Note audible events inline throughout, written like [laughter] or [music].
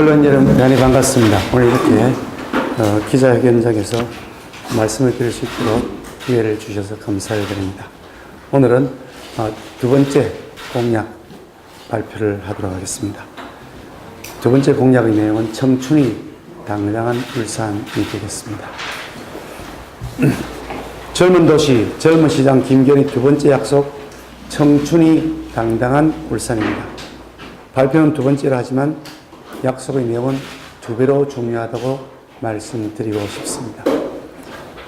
언론 여러분 대단히 반갑습니다. 오늘 이렇게 어, 기자회견장에서 말씀을 드릴 수 있도록 기회를 주셔서 감사를 드립니다. 오늘은 어, 두 번째 공약 발표를 하도록 하겠습니다. 두 번째 공약의 내용은 청춘이 당당한 울산이 되겠습니다. [clears throat] 젊은 도시, 젊은 시장 김견희 두 번째 약속, 청춘이 당당한 울산입니다. 발표는 두 번째라 하지만 약속의 내용은 두 배로 중요하다고 말씀드리고 싶습니다.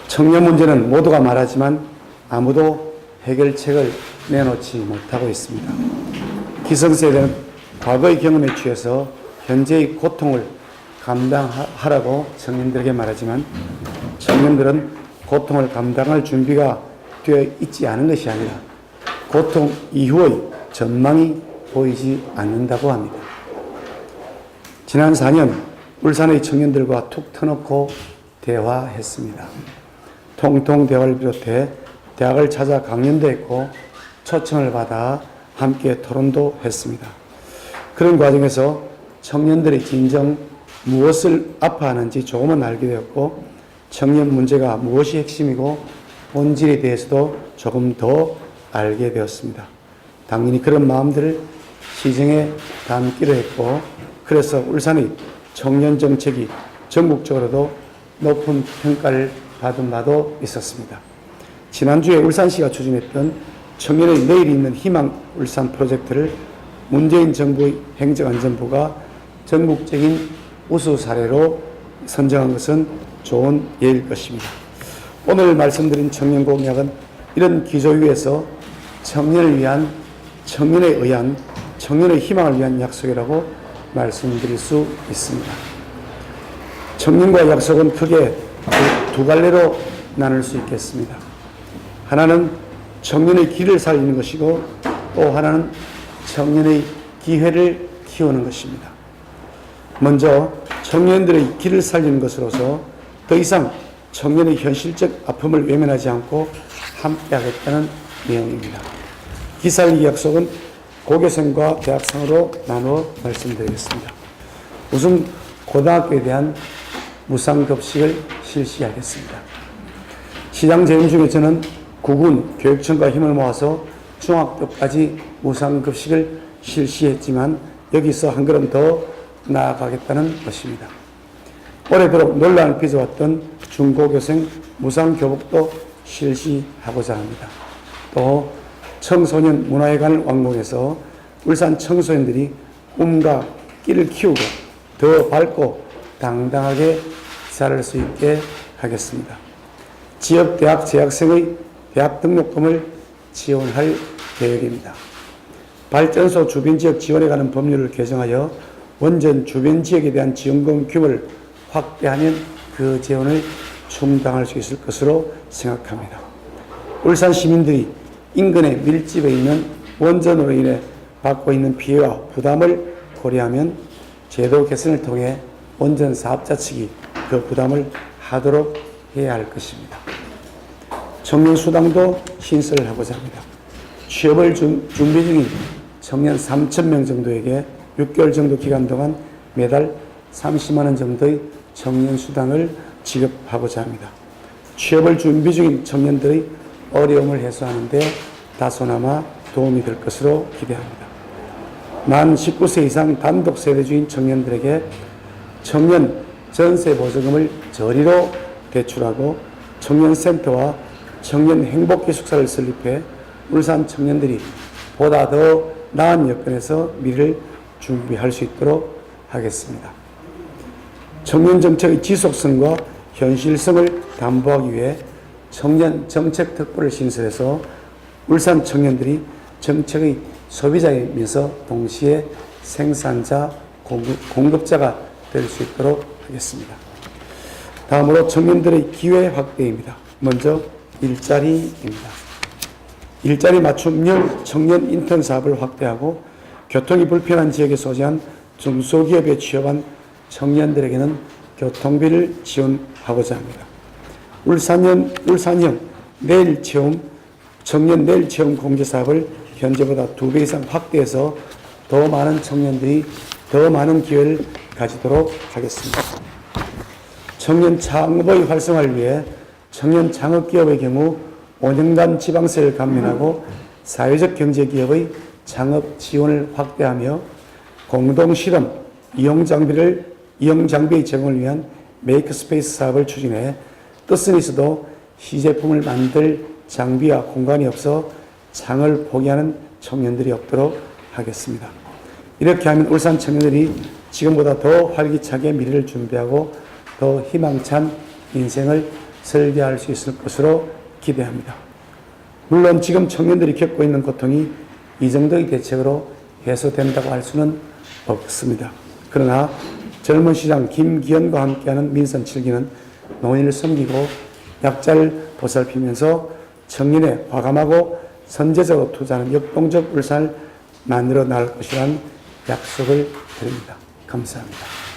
청년 문제는 모두가 말하지만 아무도 해결책을 내놓지 못하고 있습니다. 기성세대는 과거의 경험에 취해서 현재의 고통을 감당하라고 청년들에게 말하지만 청년들은 고통을 감당할 준비가 되어 있지 않은 것이 아니라 고통 이후의 전망이 보이지 않는다고 합니다. 지난 4년 울산의 청년들과 툭 터놓고 대화했습니다. 통통 대화를 비롯해 대학을 찾아 강연도 했고 초청을 받아 함께 토론도 했습니다. 그런 과정에서 청년들의 진정 무엇을 아파하는지 조금은 알게 되었고 청년 문제가 무엇이 핵심이고 본질에 대해서도 조금 더 알게 되었습니다. 당연히 그런 마음들을 시정에 담기로 했고 그래서 울산의 청년 정책이 전국적으로도 높은 평가를 받은 바도 있었습니다. 지난주에 울산시가 추진했던 청년의 내일이 있는 희망 울산 프로젝트를 문재인 정부의 행정안전부가 전국적인 우수 사례로 선정한 것은 좋은 예일 것입니다. 오늘 말씀드린 청년 공약은 이런 기조 위에서 청년을 위한 청년에 의한 청년의 희망을 위한 약속이라고 말씀드릴 수 있습니다. 청년과 약속은 크게 두, 두 갈래로 나눌 수 있겠습니다. 하나는 청년의 길을 살리는 것이고 또 하나는 청년의 기회를 키우는 것입니다. 먼저 청년들의 길을 살리는 것으로서 더 이상 청년의 현실적 아픔을 외면하지 않고 함께하겠다는 내용입니다. 기살리 약속은 고교생과 대학생으로 나누어 말씀드리겠습니다. 우선 고등학교에 대한 무상급식을 실시하겠습니다. 시장 재임 중에 저는 구군 교육청과 힘을 모아서 중학교까지 무상급식을 실시했지만 여기서 한 걸음 더 나아가겠다는 것입니다. 오래도록 논란을 빚어왔던 중고교생 무상교복도 실시하고자 합니다. 또 청소년 문화회관을 완공해서 울산 청소년들이 꿈과 끼를 키우고 더 밝고 당당하게 살을 수 있게 하겠습니다. 지역 대학 재학생의 대학 등록금을 지원할 계획입니다. 발전소 주변 지역 지원에 관한 법률을 개정하여 원전 주변 지역에 대한 지원금 규모를 확대하면 그 지원을 충당할 수 있을 것으로 생각합니다. 울산 시민들이 인근에 밀집해 있는 원전으로 인해 받고 있는 피해와 부담을 고려하면 제도 개선을 통해 원전 사업자 측이 그 부담을 하도록 해야 할 것입니다. 청년 수당도 신설을 하고자 합니다. 취업을 준, 준비 중인 청년 3천 명 정도에게 6개월 정도 기간 동안 매달 30만 원 정도의 청년 수당을 지급하고자 합니다. 취업을 준비 중인 청년들의 어려움을 해소하는데 다소나마 도움이 될 것으로 기대합니다. 만 19세 이상 단독 세대주인 청년들에게 청년 전세 보조금을 저리로 대출하고 청년센터와 청년 행복기숙사를 설립해 울산 청년들이 보다 더 나은 여건에서 미래를 준비할 수 있도록 하겠습니다. 청년 정책의 지속성과 현실성을 담보하기 위해 청년 정책 특보를 신설해서 울산 청년들이 정책의 소비자이면서 동시에 생산자, 공급, 자가 될 수 있도록 하겠습니다. 다음으로 청년들의 기회 확대입니다. 먼저 일자리입니다. 일자리 맞춤형 청년 인턴 사업을 확대하고 교통이 불편한 지역에 소재한 중소기업에 취업한 청년들에게는 교통비를 지원하고자 합니다. 울산형, 울산형 내일 체험, 청년 내일 체험 공제 사업을 현재보다 두 배 이상 확대해서 더 많은 청년들이 더 많은 기회를 가지도록 하겠습니다. 청년 창업의 활성화를 위해 청년 창업 기업의 경우 5년간 지방세를 감면하고 사회적 경제 기업의 창업 지원을 확대하며 공동 실험 이용 장비를 이용 장비의 제공을 위한 메이크스페이스 사업을 추진해 뜻은 있어도 시제품을 만들 장비와 공간이 없어 창을 포기하는 청년들이 없도록 하겠습니다. 이렇게 하면 울산 청년들이 지금보다 더 활기차게 미래를 준비하고 더 희망찬 인생을 설계할 수 있을 것으로 기대합니다. 물론 지금 청년들이 겪고 있는 고통이 이 정도의 대책으로 해소된다고 할 수는 없습니다. 그러나 젊은 시장 김기현과 함께하는 민선 7기는 노인을 섬기고 약자를 보살피면서 청년의 과감하고 선제적으로 투자하는 역동적 울산을 만들어 나갈 것이라는 약속을 드립니다. 감사합니다.